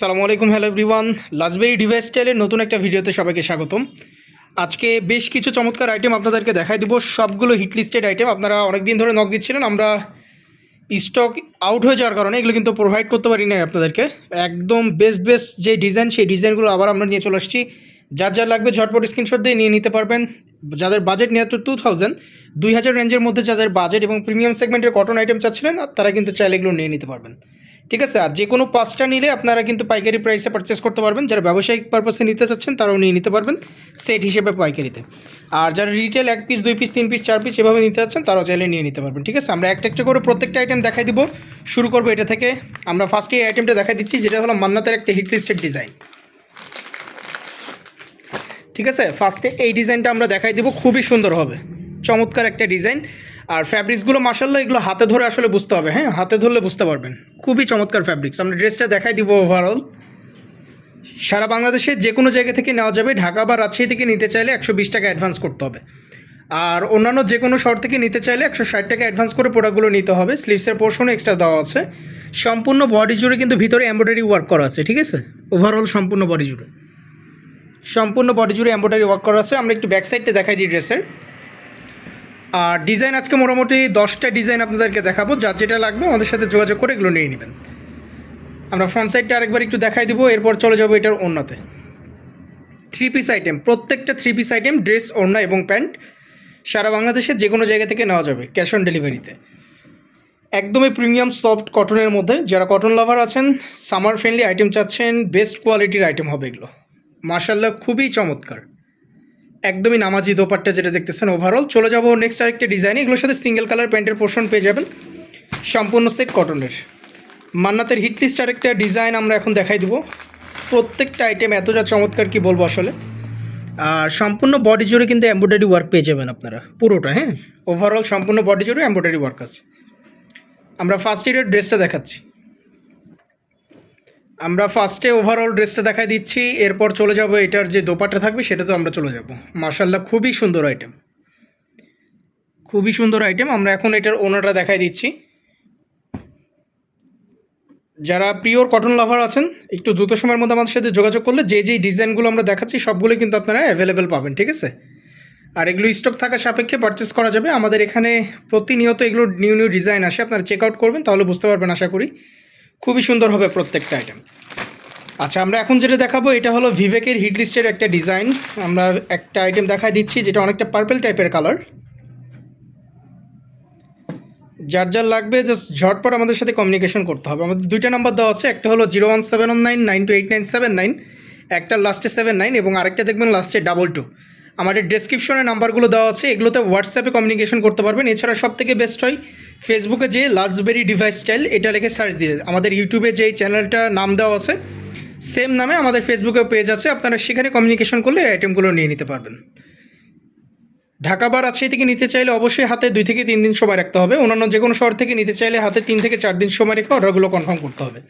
সালামু আলাইকুম, hello everyone. লাজবেরি device স্টাইলের নতুন একটা ভিডিওতে সবাইকে স্বাগতম। আজকে বেশ কিছু চমৎকার আইটেম আপনাদেরকে দেখাই দেবো। সবগুলো হিট লিস্টেড আইটেম আপনারা অনেক দিন ধরে নক দিচ্ছিলেন। আমরা স্টক আউট হয়ে যাওয়ার কারণে এগুলো কিন্তু প্রোভাইড করতে পারি না আপনাদেরকে। একদম বেস্ট বেস্ট যে ডিজাইন সেই ডিজাইনগুলো আবার আমরা নিয়ে চলে আসছি। যার যার লাগবে ঝটপট স্ক্রিনশট দিয়ে নিয়ে নিতে পারবেন। যাদের বাজেট নিয়ে টু থাউজেন্ড দুই হাজার রেঞ্জের মধ্যে যাদের বাজেট এবং প্রিমিয়াম সেগমেন্টের কটন আইটেম চাচ্ছিলেন, তারা কিন্তু চাইলে এগুলো নিয়ে নিতে পারবেন। ঠিক আছে? আর যে কোনো পাঁচটা নিলে আপনারা কিন্তু পাইকারি প্রাইসে পারচেস করতে পারবেন। যারা ব্যবসায়িক পারপাসে নিতে চাচ্ছেন, তারাও নিয়ে নিতে পারবেন সেট হিসেবে পাইকারিতে। আর যারা রিটেল এক পিস দুই পিস তিন পিস চার পিস এভাবে নিতে চাচ্ছেন, তারাও চাইলে নিয়ে নিতে পারবেন। ঠিক আছে? আমরা একটা একটা করে প্রত্যেকটা আইটেম দেখাই দিব। শুরু করব এটা থেকে। আমরা ফার্স্টে এই আইটেমটা দেখাই দিচ্ছি, যেটা হলো মান্নাতের একটা হিট ডিজাইন ঠিক আছে? ফার্স্টে এই ডিজাইনটা আমরা দেখাই দিব। খুবই সুন্দর হবে। চমৎকার একটা ডিজাইন আর ফ্যাব্রিক্সগুলো মাসাল্লাহ এগুলো হাতে ধরে আসলে বুঝতে হবে হ্যাঁ? হাতে ধরলে বুঝতে পারবেন। খুবই চমৎকার ফ্যাব্রিক্স আমরা ড্রেসটা দেখাই দিব ওভারঅল সারা বাংলাদেশে যে কোনো জায়গা থেকে নেওয়া যাবে। ঢাকা বা রাজশাহী থেকে নিতে চাইলে একশো বিশ টাকা অ্যাডভান্স করতে হবে। আর অন্যান্য যে কোনো শহর থেকে নিতে চাইলে একশো ষাট টাকা অ্যাডভান্স করে প্রোডাক্টগুলো নিতে হবে। স্লিভসের পোর্শনও এক্সট্রা দেওয়া আছে। সম্পূর্ণ বডি জুড়ে কিন্তু ভিতরে এমব্রয়ডারি ওয়ার্ক করা আছে, ঠিক আছে? ওভারঅল সম্পূর্ণ বডি জুড়ে। সম্পূর্ণ বডি জুড়ে এমব্রয়ডারি ওয়ার্ক করা আছে। আমরা একটু ব্যাক সাইডটা দেখাই দিই ড্রেসের আর ডিজাইন আজকে মোটামুটি দশটা ডিজাইন আপনাদেরকে দেখাবো। যার যেটা লাগবে আমাদের সাথে যোগাযোগ করে এগুলো নিয়ে নেবেন। আমরা ফ্রন্ট সাইডটা আরেকবার একটু দেখাই দিব, এরপর চলে যাব এটার ওড়নাতে। থ্রি পিস আইটেম প্রত্যেকটা থ্রি পিস আইটেম ড্রেস ওড়না এবং প্যান্ট সারা বাংলাদেশে যে কোনো জায়গা থেকে নেওয়া যাবে ক্যাশ অন ডেলিভারিতে একদমই প্রিমিয়াম সফট কটনের মধ্যে যারা কটন লাভার আছেন সামার ফ্রেন্ডলি আইটেম চাচ্ছেন বেস্ট কোয়ালিটির আইটেম হবে এগুলো। মার্শাল্লাহ খুবই চমৎকার। একদমই নামাজি দোপাট্টা যেটা দেখতেছেন ওভারঅল চলে যাব নেক্সট আরেকটা ডিজাইন এগুলোর সাথে সিঙ্গেল কালার প্যান্টের পোর্শন পেয়ে যাবেন। সম্পূর্ণ সেট কটনের মান্নাতের হিট লিস্ট আরেকটা ডিজাইন আমরা এখন দেখাই দেবো। প্রত্যেকটা আইটেম এতটা চমৎকার কি বলব আসলে। আর সম্পূর্ণ বডি জুড়ে কিন্তু এমব্রয়ডারি ওয়ার্ক পেয়ে যাবেন আপনারা। পুরোটা হ্যাঁ? ওভারঅল সম্পূর্ণ বডি জুড়ে এমব্রয়ডারি ওয়ার্ক আছে। আমরা ফার্স্ট ইয়ারের ড্রেসটা দেখাচ্ছি। আমরা ফার্স্টে ওভারঅল ড্রেসটা দেখাই দিচ্ছি, এরপর চলে যাব এটার যে দোপাটা থাকবে, সেটা তো আমরা চলে যাব। মার্শাল্লাহ খুবই সুন্দর আইটেম খুবই সুন্দর আইটেম আমরা এখন এটার ওনারটা দেখাই দিচ্ছি। যারা পিওর কটন লাভার আছেন, একটু দ্রুত সময়ের মধ্যে আমাদের সাথে যোগাযোগ করলে যে যেই ডিজাইনগুলো আমরা দেখাচ্ছি, সবগুলো কিন্তু আপনারা অ্যাভেলেবেল পাবেন, ঠিক আছে? আর এগুলো স্টক থাকা সাপেক্ষে পারচেস করা যাবে। আমাদের এখানে প্রতিনিয়ত এগুলো নিউ নিউ ডিজাইন আসে, আপনারা চেক আউট করবেন, তাহলে বুঝতে পারবেন, আশা করি। খুবই সুন্দর হবে প্রত্যেকটা আইটেম আচ্ছা আমরা এখন যেটা দেখাবো, এটা হলো ভিভেকের হিট লিস্টের একটা ডিজাইন আমরা একটা আইটেম দেখাই দিচ্ছি, যেটা অনেকটা পার্পেল টাইপের কালার যার যার লাগবে জাস্ট ঝটপট আমাদের সাথে কমিউনিকেশন করতে হবে। আমাদের দুইটা নাম্বার দেওয়া আছে, একটা হলো zero one seven one nine nine two eight nine seven nine একটা লাস্টে সেভেন নাইন এবং আরেকটা দেখবেন লাস্টে ডাবল টু আমাদের ডেসক্রিপশনে নাম্বারগুলো দেওয়া আছে, এগুলোতে হোয়াটসঅ্যাপে কমিউনিকেশন করতে পারবেন। এছাড়া সব থেকে বেস্ট হয় ফেসবুকে যে লাজবেরি ডিভাইস স্টাইল এটা লিখে সার্চ দিয়ে আমাদের ইউটিউবে যেই চ্যানেলটা নাম দেওয়া আছে সেম নামে আমাদের ফেসবুকে পেজ আছে, আপনারা সেখানে কমিউনিকেশন করলে আইটেমগুলো নিয়ে নিতে পারবেন। ঢাকা বা রাজশাহী থেকে নিতে চাইলে অবশ্যই হাতে দুই থেকে তিন দিন সময় রাখতে হবে। অন্যান্য যে কোনো শহর থেকে নিতে চাইলে হাতে তিন থেকে চার দিন সময় রেখে অর্ডারগুলো কনফার্ম করতে হবে।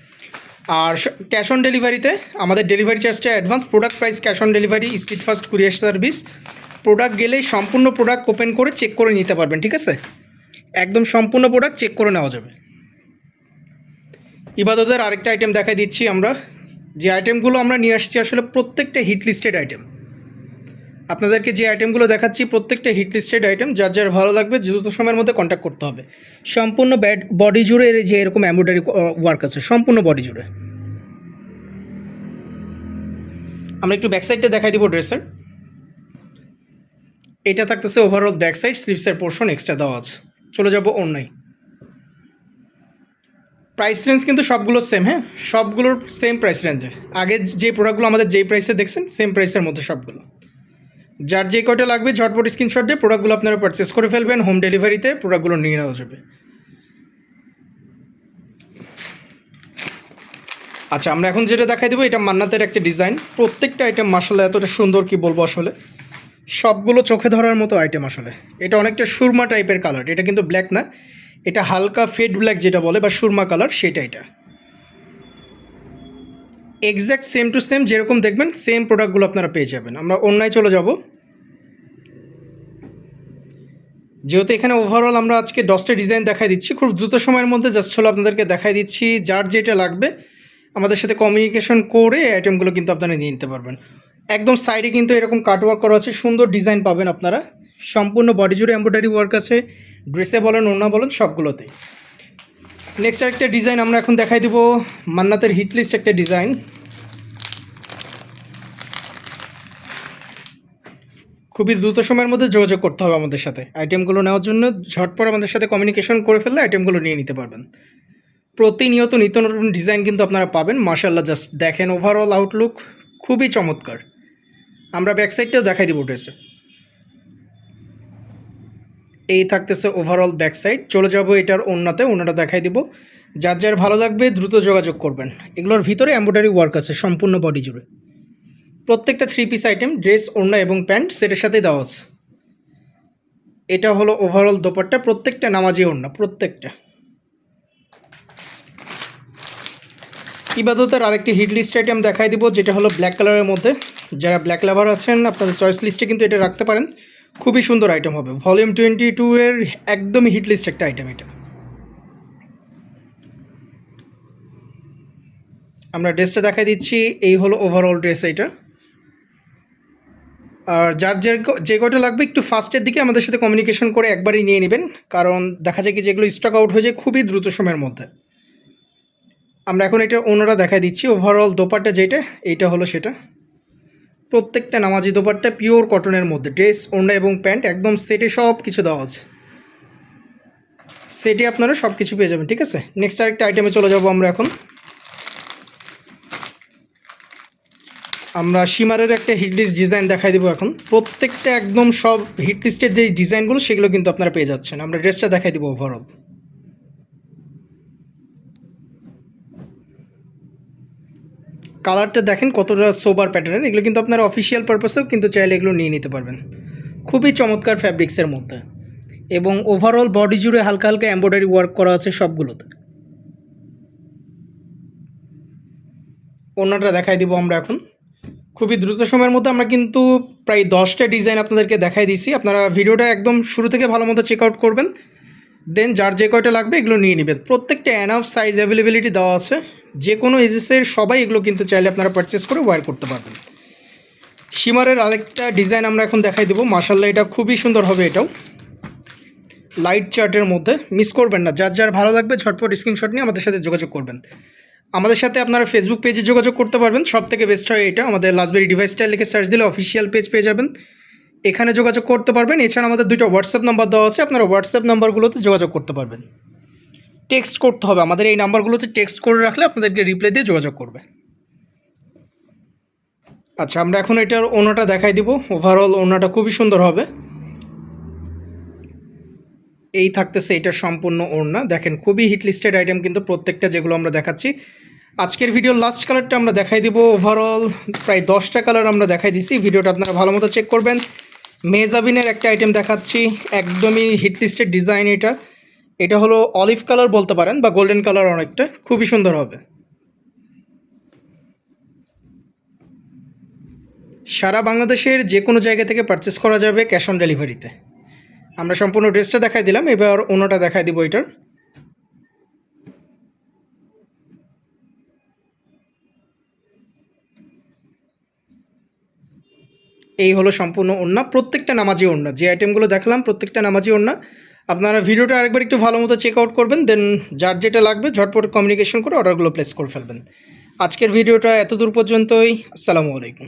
আর ক্যাশ অন ডেলিভারিতে আমাদের ডেলিভারি চার্জটা advance product price cash on delivery street first courier service product গেলেই সম্পূর্ণ প্রোডাক্ট ওপেন করে চেক করে নিতে পারবেন, ঠিক আছে? একদম সম্পূর্ণ প্রোডাক্ট চেক করে নেওয়া যাবে। ইবাদতের আরেকটা আইটেম দেখাই দিচ্ছি আমরা। যে আইটেমগুলো আমরা নিয়ে আসছি আসলে প্রত্যেকটা হিট লিস্টেড আইটেম আপনাদেরকে যে আইটেমগুলো দেখাচ্ছি, প্রত্যেকটা হিট লিস্টেড আইটেম যার যার ভালো লাগবে, দ্রুত সময়ের মধ্যে কন্ট্যাক্ট করতে হবে। সম্পূর্ণ ব্যাড বডি জুড়ে যে এরকম এমব্রয়ডারি ওয়ার্ক আছে, সম্পূর্ণ বডি জুড়ে। আমরা একটু ব্যাক সাইডটা দেখাই দিব ড্রেসের এটা থাকতেছে ওভারঅল ব্যাক সাইড স্লিভসের পোর্শন এক্সট্রা দেওয়া আছে। চলে যাব অন্যায়। প্রাইস রেঞ্জ কিন্তু সবগুলো সেম হ্যাঁ? সবগুলোর সেম প্রাইস রেঞ্জে আগে যে প্রোডাক্টগুলো আমাদের যেই প্রাইসে দেখছেন সেম প্রাইসের মধ্যে সবগুলো। যার যে কয়টা লাগবে, ঝটপট স্ক্রিনশট দিয়ে প্রোডাক্টগুলো আপনারা পারচেস করে ফেলবেন হোম ডেলিভারিতে প্রোডাক্টগুলো নিয়ে নেওয়া যাবে। আচ্ছা আমরা এখন যেটা দেখাই দেবো, এটা মান্নাতের একটা ডিজাইন প্রত্যেকটা আইটেম মাসালে এতটা সুন্দর কি বলব আসলে। সবগুলো চোখে ধরার মতো আইটেম আসলে। এটা অনেকটা সুরমা টাইপের কালার এটা কিন্তু ব্ল্যাক না। এটা হালকা ফেড ব্ল্যাক যেটা বলে, বা সুরমা কালার সেটা এটা। এক্স্যাক্ট সেম টু সেম যেরকম দেখবেন সেম প্রোডাক্টগুলো আপনারা পেয়ে যাবেন। আমরা অন্যায় চলে যাব। যেহেতু এখানে ওভারঅল আমরা আজকে দশটা ডিজাইন দেখাই দিচ্ছি, খুব দ্রুত সময়ের মধ্যে জাস্ট হলো আপনাদেরকে দেখাই দিচ্ছি, যার যেটা লাগবে, আমাদের সাথে কমিউনিকেশন করে আইটেমগুলো কিন্তু আপনারা নিয়ে নিতে পারবেন। একদম সাইডে কিন্তু এরকম কাটওয়ার্ক করা আছে, সুন্দর ডিজাইন পাবেন আপনারা। সম্পূর্ণ বডি জুড়ে এমব্রয়ডারি ওয়ার্ক আছে ড্রেসে বলেন, ওড়না বলেন, সবগুলোতে। নেক্সট আরেকটা ডিজাইন আমরা এখন দেখাই দিব, মান্নাতের হিটলিস্ট একটা ডিজাইন খুবই দ্রুত সময়ের মধ্যে যোগাযোগ করতে হবে আমাদের সাথে। আইটেমগুলো নেওয়ার জন্য ঝটপট আমাদের সাথে কমিউনিকেশন করে ফেললে আইটেমগুলো নিয়ে নিতে পারবেন। প্রতিনিয়ত নিত্য নতুন ডিজাইন কিন্তু আপনারা পাবেন। মার্শাল্লাহ জাস্ট দেখেন ওভারঅল আউটলুক খুবই চমৎকার। আমরা ব্যাক সাইডটাও দেখাই দিব ড্রেসে এই থাকতেছে ওভারঅল ব্যাক সাইড চলে যাব এটার ওন্নাতে ওনাটা দেখাই দিব। যার যার ভালো লাগবে দ্রুত যোগাযোগ করবেন। এগুলোর ভিতরে এমব্রয়ডারি ওয়ার্ক আছে, সম্পূর্ণ বডি জুড়ে। প্রত্যেকটা থ্রি পিস আইটেম ড্রেস ওড়না এবং প্যান্ট সেটের সাথেই দেওয়া আছে। এটা হলো ওভারঅল দোপাট্টা, প্রত্যেকটা নামাজি ওড়না, প্রত্যেকটা। ইবাদতের আরেকটি হিট লিস্ট আইটেম দেখাই দিব, যেটা হলো ব্ল্যাক কালারের মধ্যে। যারা ব্ল্যাক লাভার আছেন, আপনাদের চয়েস লিস্টে কিন্তু এটা রাখতে পারেন। খুবই সুন্দর আইটেম হবে। ভলিউম টোয়েন্টি টু এর একদমই হিট লিস্ট একটা আইটেম এটা। আমরা ড্রেসটা দেখাই দিচ্ছি, এই হলো ওভারঅল ড্রেস এটা। আর যার যে যে কটা লাগবে একটু ফার্স্টের দিকে আমাদের সাথে কমিউনিকেশন করে একবারই নিয়ে নেবেন। কারণ দেখা যায় কি যেগুলো স্টক আউট হয়ে যায় খুবই দ্রুত সময়ের মধ্যে। আমরা এখন এটা ওনারা দেখাই দিচ্ছি। ওভারঅল দোপাট্টা যেটা, এইটা হলো সেটা। প্রত্যেকটা নামাজি দোপাট্টা পিওর কটনের মধ্যে। ড্রেস ওড়না এবং প্যান্ট একদম সেটে সব কিছু দেওয়া আছে। সেটে আপনারা সব কিছু পেয়ে যাবেন, ঠিক আছে? নেক্সট আরেকটা আইটেমে চলে যাব আমরা এখন। আমরা সীমারের একটা হিট লিস্ট ডিজাইন দেখাই দেবো এখন। প্রত্যেকটা একদম সব হিট লিস্টের যে ডিজাইনগুলো সেগুলো কিন্তু আপনারা পেয়ে যাচ্ছেন। আমরা ড্রেসটা দেখাই দেবো ওভারঅল কালারটা দেখেন কতটা সোবার প্যাটার্নের এগুলো কিন্তু আপনারা অফিসিয়াল পারপাসেও কিন্তু চাইলে এগুলো নিয়ে নিতে পারবেন। খুবই চমৎকার ফ্যাব্রিক্সের মধ্যে। এবং ওভারঅল বডি জুড়ে হালকা হালকা এম্ব্রয়ডারি ওয়ার্ক করা আছে সবগুলোতে। অন্যটা দেখাই দিব আমরা এখন। খুবই দ্রুত সময়ের মধ্যে আমরা কিন্তু প্রায় দশটা ডিজাইন আপনাদেরকে দেখাই দিছি আপনারা ভিডিওটা একদম শুরু থেকে ভালো মতো চেক আউট করবেন। দেন যার যে কয়টা লাগবে এগুলো নিয়ে নেবেন। প্রত্যেকটা অ্যানাফ সাইজ অ্যাভেলেবিলিটি দেওয়া আছে। যে কোনো এজেসের সবাই এগুলো কিন্তু চাইলে আপনারা পারচেস করে ওয়্যার করতে পারবেন। সীমারের আরেকটা ডিজাইন আমরা এখন দেখাই দেবো। মার্শাল্লাহ এটা খুবই সুন্দর হবে এটাও। লাইট চার্টের মধ্যে। মিস করবেন না। যার যার ভালো লাগবে, ঝটপট স্ক্রিনশট নিয়ে আমাদের সাথে যোগাযোগ করবেন। আমাদের সাথে আপনারা ফেসবুক পেজে যোগাযোগ করতে পারবেন। সব থেকে বেস্ট হয় এটা। আমাদের লাস্টবেরি ডিভাইসটা লিখে সার্চ দিলে অফিসিয়াল পেজ পেয়ে যাবেন। এখানে যোগাযোগ করতে পারবেন। এছাড়া আমাদের দুটো হোয়াটসঅ্যাপ নাম্বার দেওয়া আছে। আপনারা হোয়াটসঅ্যাপ নাম্বারগুলোতে যোগাযোগ করতে পারবেন। টেক্সট করতে হবে। আমাদের এই নাম্বারগুলোতে টেক্সট করে রাখলে আপনাদেরকে রিপ্লাই দিয়ে যোগাযোগ করবে। আচ্ছা আমরা এখন এটার ওনাটা দেখাই দিব। ওভারঅল ওনাটা খুবই সুন্দর হবে। এই থাকতেছে এটার সম্পূর্ণ ওড়না। দেখেন, খুবই হিট লিস্টেড আইটেম কিন্তু প্রত্যেকটা যেগুলো আমরা দেখাচ্ছি। আজকের ভিডিওর লাস্ট কালারটা আমরা দেখাই দিব। ওভারঅল প্রায় দশটা কালার আমরা দেখাই দিছি। ভিডিওটা আপনারা ভালো মতো চেক করবেন। মেজাবিনের একটা আইটেম দেখাচ্ছি। একদমই হিট লিস্টেড ডিজাইন এটা। এটা হলো অলিভ কালার বলতে পারেন বা গোল্ডেন কালার অনেকটা, খুবই সুন্দর হবে। সারা বাংলাদেশের যে কোনো জায়গা থেকে পারচেস করা যাবে ক্যাশ অন ডেলিভারিতে আমরা সম্পূর্ণ ড্রেসটা দেখাই দিলাম, এবার অন্যটা দেখাই দিব এটার। এই হলো সম্পূর্ণ ওড়না, প্রত্যেকটা নামাজি ওড়না। যে আইটেমগুলো দেখালাম, প্রত্যেকটা নামাজি ওড়না। আপনারা ভিডিওটা আরেকবার একটু ভালো মতো চেক আউট করবেন দেন যার যেটা লাগবে ঝটপট কমিউনিকেশন করে অর্ডারগুলো প্লেস করে ফেলবেন। আজকের ভিডিওটা এত দূর পর্যন্তই, আসসালামু আলাইকুম।